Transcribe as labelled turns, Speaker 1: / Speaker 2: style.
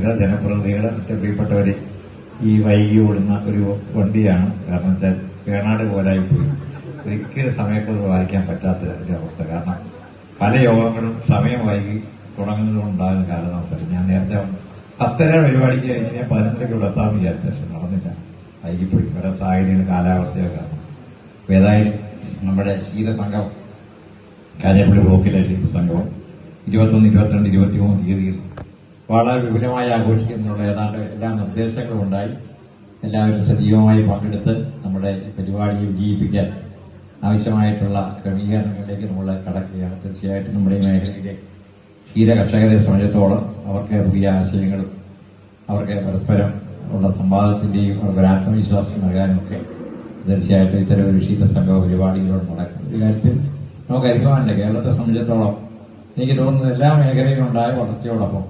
Speaker 1: പറ്റില്ല ജനപ്രതിനിധികൾ മറ്റ് പ്രിയപ്പെട്ടവരെ ഈ വൈകി ഓടുന്ന ഒരു വണ്ടിയാണ്. കാരണം വെച്ചാൽ വേണാട് പോലായി പോയി. ഒരിക്കലും സമയത്ത് വായിക്കാൻ പറ്റാത്ത ഒരു അവസ്ഥ. കാരണം പല യോഗങ്ങളും സമയം വൈകി തുടങ്ങുന്നതുകൊണ്ടാകുന്ന കാലതാമസം. ഞാൻ നേരത്തെ പത്തര പരിപാടിക്ക് കഴിഞ്ഞാൽ ഇവിടെ എത്താമെന്ന് വിചാരിച്ച പക്ഷെ നടന്നില്ല. വൈകിപ്പോയി. പല സാഹചര്യങ്ങൾ കാലാവസ്ഥയൊക്കെ കാരണം അപ്പൊ ഏതായാലും നമ്മുടെ ക്ഷീരസംഘം കാര്യപ്പള്ളി ബ്ലോക്കിലെ ക്ഷീരസംഘം ഇരുപത്തൊന്ന് ഇരുപത്തിരണ്ട് ഇരുപത്തിമൂന്ന് തീയതിയിൽ വളരെ വിപുലമായി ആഘോഷിക്കുന്നുള്ള ഏതാണ്ട് എല്ലാ നിർദ്ദേശങ്ങളും ഉണ്ടായി എല്ലാവരും സജീവമായി പങ്കെടുത്ത് നമ്മുടെ പരിപാടിയെ വിജയിപ്പിക്കാൻ ആവശ്യമായിട്ടുള്ള ക്രമീകരണങ്ങളിലേക്ക് നമ്മൾ കടക്കുകയാണ്. തീർച്ചയായിട്ടും നമ്മുടെ ഈ മേഖലയിലെ ക്ഷീര കർഷകരെ സംബന്ധിച്ചിടത്തോളം അവർക്ക് പുതിയ ആശയങ്ങളും അവർക്ക് പരസ്പരം ഉള്ള സംവാദത്തിന്റെയും അവർക്ക് ആത്മവിശ്വാസം നൽകാനുമൊക്കെ തീർച്ചയായിട്ടും ഇത്തരം ഒരു ക്ഷീര സംഘ പരിപാടികളോട് നടക്കും ഒരു കാര്യത്തിൽ നമുക്ക് അനുഭവമുണ്ട് കേരളത്തെ സംബന്ധിച്ചിടത്തോളം എനിക്ക് തോന്നുന്നത് എല്ലാ മേഖലയിലും ഉണ്ടായ വളർച്ചയോടൊപ്പം